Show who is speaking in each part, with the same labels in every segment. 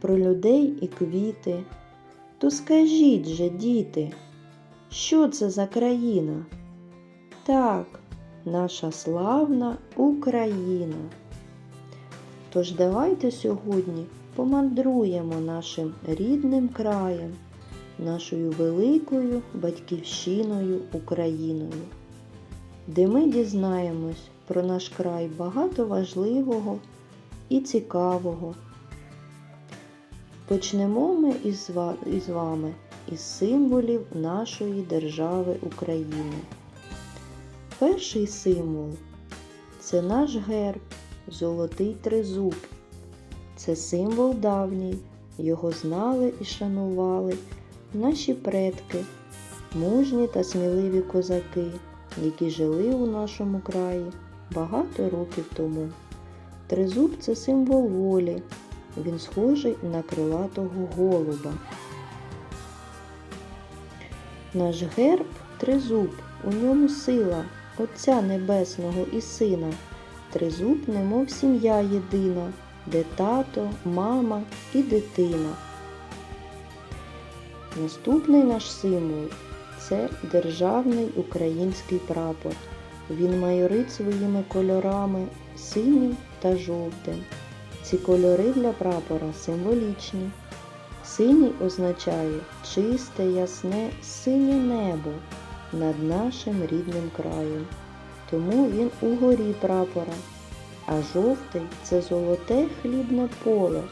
Speaker 1: про людей і квіти. То скажіть же, діти, що це за країна? Так, наша славна Україна. Тож давайте сьогодні помандруємо нашим рідним краєм, нашою великою батьківщиною Україною, де ми дізнаємось про наш край багато важливого і цікавого. Почнемо ми із ва- із вами із символів нашої держави України. Перший символ це наш герб, золотий тризуб. Це символ давній, його знали і шанували наші предки, мужні та сміливі козаки, які жили у нашому краї багато років тому. Тризуб це символ волі, він схожий на крилатого голуба. Наш герб тризуб, у ньому сила Отця Небесного і Сина. Тризуб, немов сім'я єдина, де тато, мама і дитина. Наступний наш символ це державний український прапор. Він майорить своїми кольорами синім та жовтим. Ці кольори для прапора символічні. Синій означає чисте, ясне, синє небо над нашим рідним краєм. Тому він угорі прапора, а жовтий це золоте хлібне поле,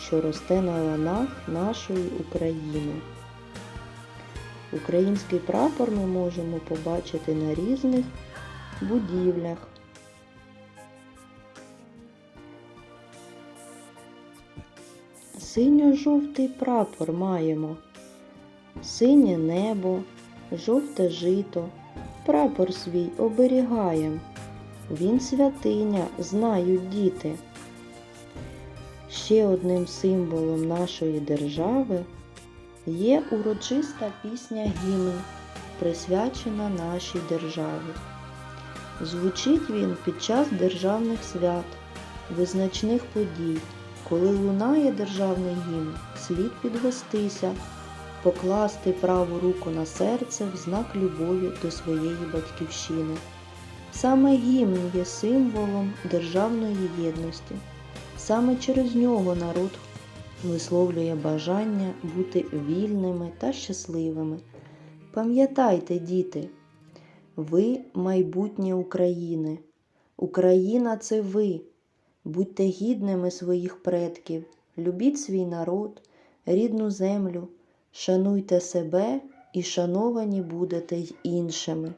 Speaker 1: що росте на ланах нашої України. Український прапор ми можемо побачити на різних будівлях. Синьо-жовтий прапор маємо. Синє небо, жовте жито, прапор свій оберігаєм. Він святиня, знають діти. Ще одним символом нашої держави є урочиста пісня гімн, присвячена нашій державі. Звучить він під час державних свят, визначних подій. Коли лунає державний гімн, слід підвестися, покласти праву руку на серце в знак любові до своєї батьківщини. Саме гімн є символом державної єдності. Саме через нього народ висловлює бажання бути вільними та щасливими. Пам'ятайте, діти, ви майбутнє України. Україна це ви. Будьте гідними своїх предків, любіть свій народ, рідну землю, шануйте себе і шановані будете й іншими.